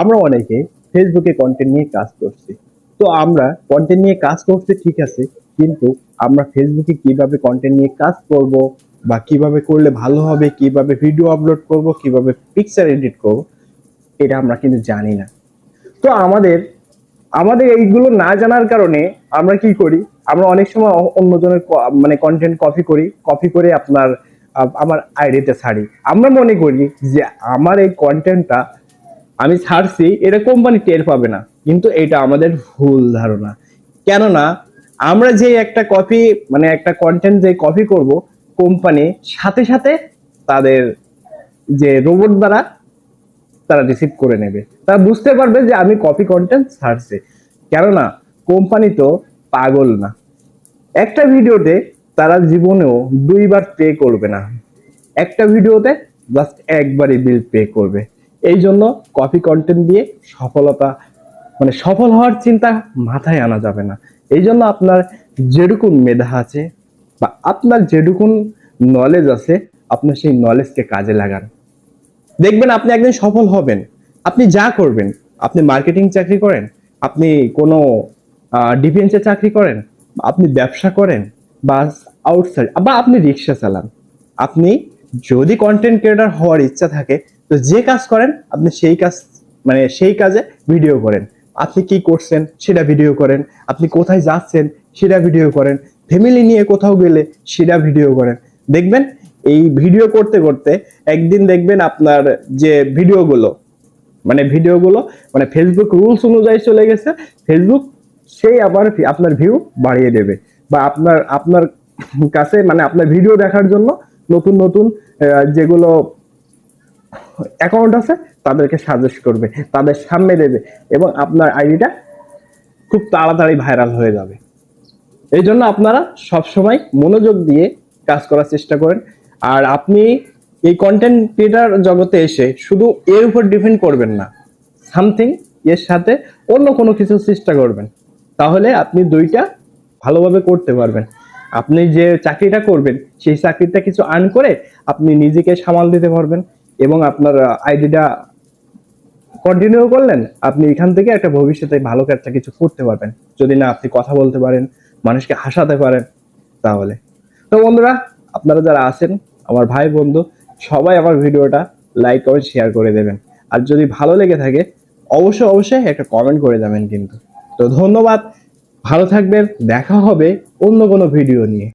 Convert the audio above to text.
আমরা অনেকে ফেসবুকে কন্টেন্ট নিয়ে কাজ করছি। তো আমরা কন্টেন্ট নিয়ে কাজ করছি, ঠিক আছে, কিন্তু আমরা ফেসবুকে কীভাবে কন্টেন্ট নিয়ে কাজ করব বা কীভাবে করলে ভালো হবে, কীভাবে ভিডিও আপলোড করব, কীভাবে পিকচার এডিট করব, এটা আমরা কিন্তু জানি না। তো আমাদের আমাদের এইগুলো না জানার কারণে আমরা কি করি? আমরা অনেক সময় অন্যজনের মানে কন্টেন্ট কপি করি কপি করে আপনার আমার আইডিতে ছাড়ি। আমরা মনে করি যে আমার এই কন্টেন্টটা আমি ছাড়ছি, এটা কোম্পানি টের পাবে না। কিন্তু এটা আমাদের ভুল ধারণা। কেননা, আমরা যে একটা কপি মানে একটা কন্টেন্ট যে কপি করব কোম্পানি সাথে সাথে তাদের যে রোবট দ্বারা তারা রিসিভ করে নেবে। তারা বুঝতে পারবে যে আমি কপি কন্টেন্ট ছাড়ছি। কেননা কোম্পানি তো পাগল না। একটা ভিডিওতে তারা জীবনেও দুইবার পে করবে না। একটা ভিডিওতে জাস্ট একবারই বিল পে করবে। এই জন্য কপি কন্টেন্ট দিয়ে সফলতা মানে সফল হওয়ার চিন্তা মাথায় আনা যাবে না। এই জন্য আপনার যেরকম মেধা আছে বা আপনার যেটুকুন নলেজ আছে আপনার সেই নলেজকে কাজে লাগান। দেখবেন আপনি একদিন সফল হবেন। আপনি যা করবেন, আপনি মার্কেটিং চাকরি করেন, আপনি কোনো ডিফেন্সে চাকরি করেন, আপনি ব্যবসা করেন বা আউটসাইড বা আপনি রিক্সা চালান। আপনি যদি কন্টেন্ট ক্রিয়েটার হওয়ার ইচ্ছা থাকে, তো যে কাজ করেন, আপনি সেই কাজ মানে সেই কাজে ভিডিও করেন। আপনি কি করছেন, সেটা ভিডিও করেন। আপনি কোথায় যাচ্ছেন, সেটা ভিডিও করেন। ফ্যামিলি নিয়ে কোথাও গেলে, সেটা ভিডিও করেন। দেখবেন, এই ভিডিও করতে করতে একদিন দেখবেন আপনার যে ভিডিওগুলো মানে ভিডিওগুলো মানে ফেসবুক রুলস অনুযায়ী চলে গেছে। ফেসবুক সেই আবার আপনার ভিউ বাড়িয়ে দেবে। বা আপনার আপনার কাছে মানে আপনার ভিডিও দেখার জন্য নতুন নতুন যেগুলো অ্যাকাউন্ট আছে, তাদেরকে সাজেস্ট করবে, তাদের সামনে দেবে এবং আপনার আইডিটা খুব তাড়াতাড়ি ভাইরাল হয়ে যাবে। এই জন্য আপনারা সবসময় মনোযোগ দিয়ে কাজ করার চেষ্টা করেন। আর আপনি এই কন্টেন্ট ক্রিয়েটার জগতে এসে শুধু এর উপর ডিপেন্ড করবেন না সামথিং এর সাথে অন্য কোনো কিছু চেষ্টা করবেন। তাহলে আপনি দুইটা ভালোভাবে করতে পারবেন। আপনি যে চাকরিটা করবেন, সেই চাকরিটা কিছু আর্ন করে আপনি নিজেকে সামাল দিতে পারবেন এবং আপনার আইডিটা কন্টিনিউ করলেন, আপনি এখান থেকে একটা ভবিষ্যতে ভালো একটা কিছু করতে পারবেন। যদি না আপনি কথা বলতে পারেন, মানুষকে হাসাতে পারেন, তাহলে। তো বন্ধুরা, আপনারা যারা আছেন, আমার ভাই বন্ধু, সবাই আমার ভিডিওটা লাইক কমেন্ট শেয়ার করে দেবেন। আর যদি ভালো লেগে থাকে, অবশ্যই অবশ্যই একটা কমেন্ট করে যাবেন কিন্তু। তো ধন্যবাদ ভালো থাকবেন দেখা হবে অন্য কোনো ভিডিও নিয়ে।